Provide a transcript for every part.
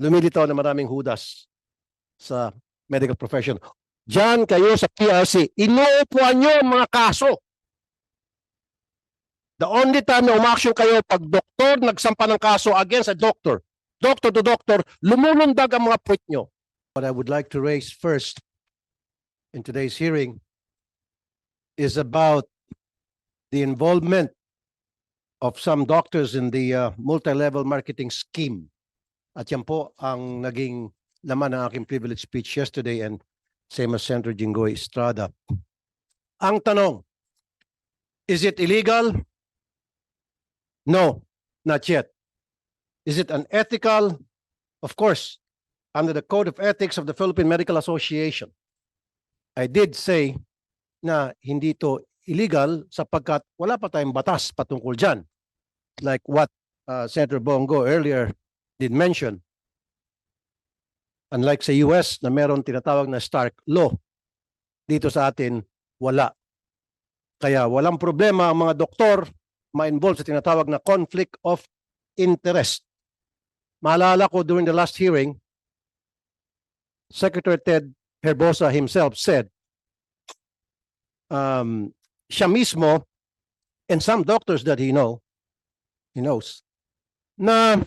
lumilitaw na maraming hudas sa medical profession. Diyan kayo sa PRC, inuupuan nyo mga kaso. The only time na umaksyon kayo pag doktor nagsampa ng kaso against a doctor, doctor to doctor, lumulundag ang mga puwit nyo. What I would like to raise first in today's hearing is about the involvement of some doctors in the uh, multi-level marketing scheme. At yan po ang naging laman ng aking privilege speech yesterday and same as Senator Jinggoy Estrada. Ang tanong, is it illegal? No, not yet. Is it unethical? Of course, under the Code of Ethics of the Philippine Medical Association. I did say na hindi to illegal sapagkat wala pa tayong batas patungkol dyan. Like what uh, Senator Bongo earlier did mention. Unlike sa US na meron tinatawag na Stark Law, dito sa atin wala. Kaya walang problema ang mga doktor ma-involve sa tinatawag na conflict of interest. Maalala ko during the last hearing, Secretary Ted Herbosa himself said, um, siya mismo and some doctors that he know, he knows, na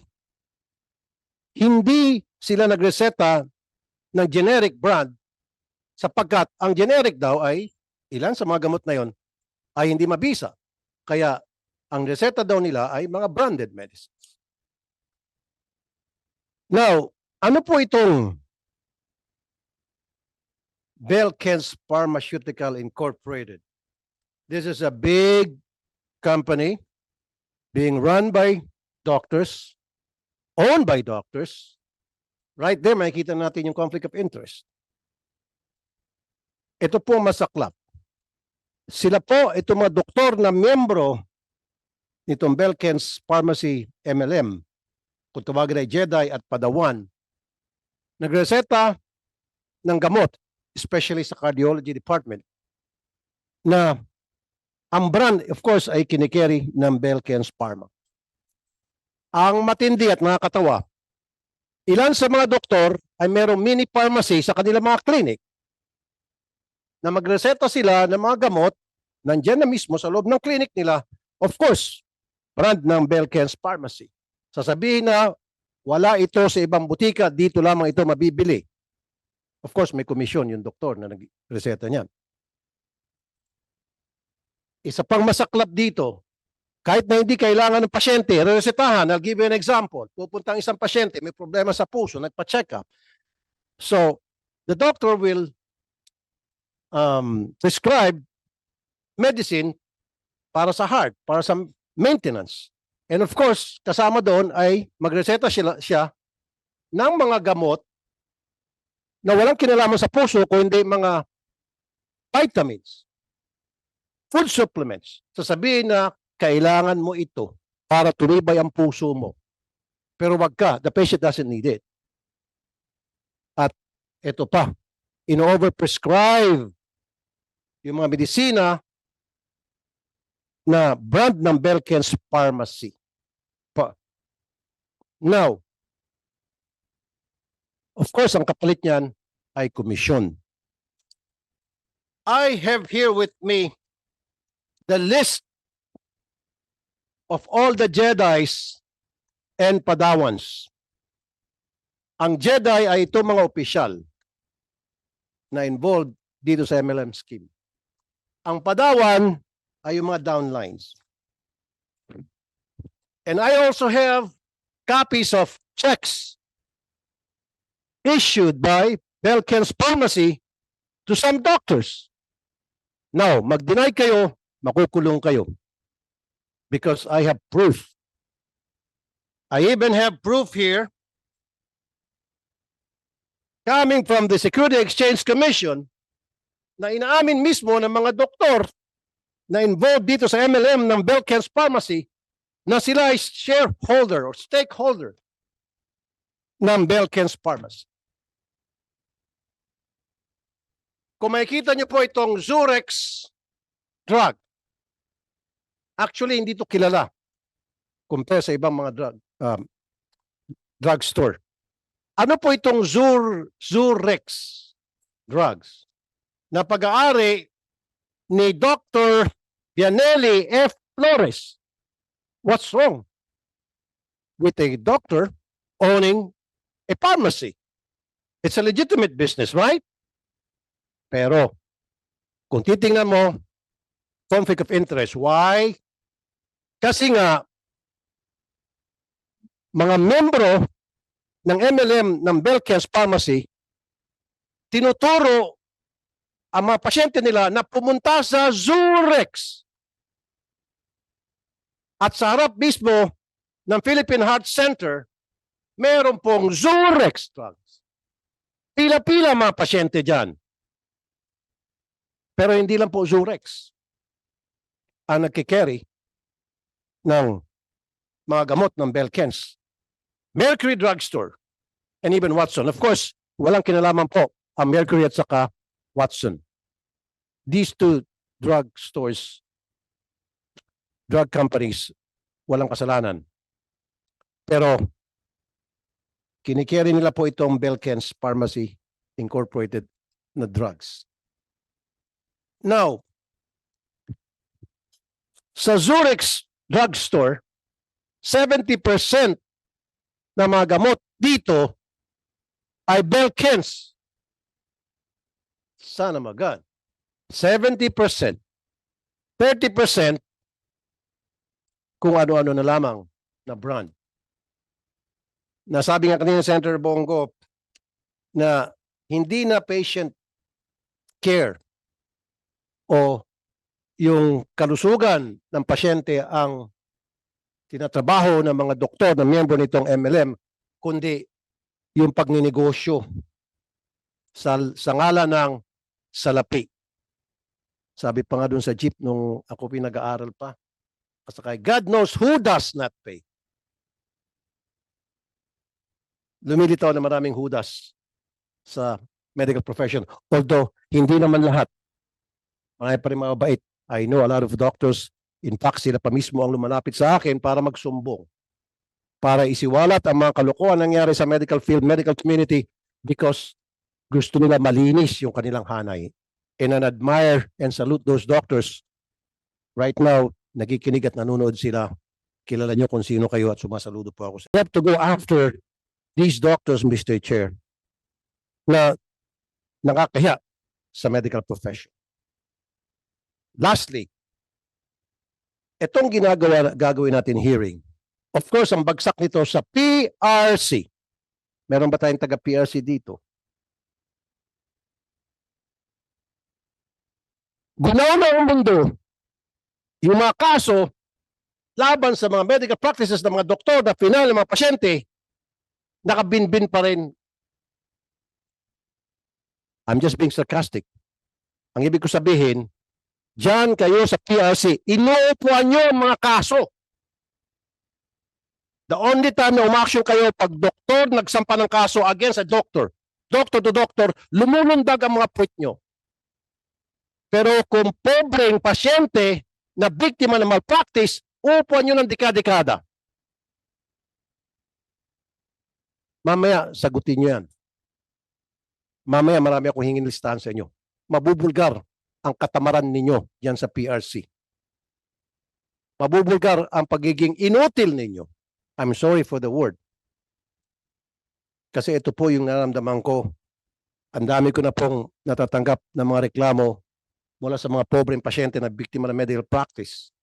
hindi sila nagreseta ng generic brand sapagkat ang generic daw ay ilan sa mga gamot na yon ay hindi mabisa. Kaya ang reseta daw nila ay mga branded medicines. Now, ano po itong Belkens Pharmaceutical Incorporated? This is a big company being run by doctors, owned by doctors. Right there, makikita natin yung conflict of interest. Ito po masaklap. Sila po, itong mga doktor na miyembro nitong Belkens Pharmacy MLM, kung tawagin ay Jedi at Padawan, nagreseta ng gamot, especially sa cardiology department, na ang brand, of course, ay kinikerry ng Belkens Pharma. Ang matindi at nakakatawa, ilan sa mga doktor ay merong mini pharmacy sa kanilang mga clinic na magreseta sila ng mga gamot nandyan na mismo sa loob ng clinic nila, of course, brand ng Belkens Pharmacy. Sasabihin na wala ito sa ibang butika, dito lamang ito mabibili. Of course, may komisyon yung doktor na nagreseta niyan. Isa pang masaklap dito, kahit na hindi kailangan ng pasyente, resetahan, I'll give you an example. Pupunta ang isang pasyente, may problema sa puso, nagpa-check up. So, the doctor will um, prescribe medicine para sa heart, para sa maintenance. And of course, kasama doon ay magreseta siya, siya ng mga gamot na walang kinalaman sa puso kundi mga vitamins, food supplements. Sasabihin na kailangan mo ito para tumibay ang puso mo. Pero wag ka, the patient doesn't need it. At ito pa, in-overprescribe yung mga medisina na brand ng Belkens Pharmacy. Pa. Now, of course, ang kapalit niyan ay komisyon. I have here with me the list of all the Jedis and Padawans. Ang Jedi ay ito mga opisyal na involved dito sa MLM scheme. Ang Padawan ay yung mga downlines. And I also have copies of checks issued by Belkens Pharmacy to some doctors. Now, mag-deny kayo, makukulong kayo. Because I have proof. I even have proof here coming from the Security Exchange Commission na inaamin mismo ng mga doktor na involved dito sa MLM ng Belkens Pharmacy na sila ay shareholder or stakeholder ng Belkens Pharmacy. Kung makikita niyo po itong Zurex drug, actually hindi to kilala compare sa ibang mga drug um, drugstore. Ano po itong Zur, Zurex drugs na pag-aari ni Dr. Vianelli F. Flores? What's wrong with a doctor owning a pharmacy? It's a legitimate business, right? Pero, kung titingnan mo, conflict of interest. Why? Kasi nga, mga membro ng MLM ng Belkens Pharmacy, tinuturo ang mga pasyente nila na pumunta sa Zurex. At sa harap mismo ng Philippine Heart Center, meron pong Zurex drugs. Pila-pila mga pasyente dyan. Pero hindi lang po Zurex ang nagkikerry ng mga gamot ng Belkens. Mercury Drugstore and even Watson. Of course, walang kinalaman po ang Mercury at saka Watson. These two drug stores, drug companies, walang kasalanan. Pero kinikeri nila po itong Belkens Pharmacy Incorporated na drugs. Now, sa Zurich drugstore, 70% na mga gamot dito ay Belkens. Sana magad. 70%. 30% kung ano-ano na lamang na brand. Nasabi nga kanina ni Senator Bongo na hindi na patient care o yung kalusugan ng pasyente ang tinatrabaho ng mga doktor na miyembro nitong MLM, kundi yung pagninegosyo sa, sa ngala ng salapi. Sabi pa nga dun sa jeep nung ako pinag-aaral pa. Kasakay, God knows who does not pay. Lumilitaw na maraming hudas sa medical profession. Although, hindi naman lahat. Marami pa rin mga bait. I know a lot of doctors In fact, sila pa mismo ang lumalapit sa akin para magsumbong. Para isiwalat ang mga kalokohan nangyari sa medical field, medical community because gusto nila malinis yung kanilang hanay. And I admire and salute those doctors. Right now, nagikinig at nanonood sila. Kilala niyo kung sino kayo at sumasaludo po ako. We have to go after these doctors, Mr. Chair, na nakakahiya sa medical profession. Lastly, itong ginagawa gagawin natin hearing. Of course, ang bagsak nito sa PRC. Meron ba tayong taga PRC dito? Ginawa na ang mundo yung mga kaso laban sa mga medical practices ng mga doktor na final ng mga pasyente nakabinbin pa rin. I'm just being sarcastic. Ang ibig ko sabihin, Diyan kayo sa PRC, inuupuan nyo ang mga kaso. The only time na umaksyon kayo pag doktor nagsampa ng kaso against a doctor, doctor to doctor, lumulundag ang mga puwit nyo. Pero kung pobreng pasyente na biktima ng malpractice, upuan nyo ng dekada-dekada. Mamaya, sagutin nyo yan. Mamaya, marami akong hingin listahan sa inyo. Mabubulgar ang katamaran ninyo yan sa PRC. Mabubulgar ang pagiging inutil ninyo. I'm sorry for the word. Kasi ito po yung naramdaman ko. Ang dami ko na pong natatanggap ng mga reklamo mula sa mga pobreng pasyente na biktima ng medical practice.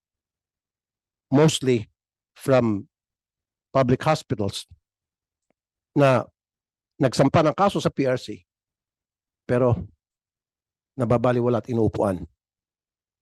Mostly from public hospitals na nagsampa ng kaso sa PRC pero nababaliwala at inuupuan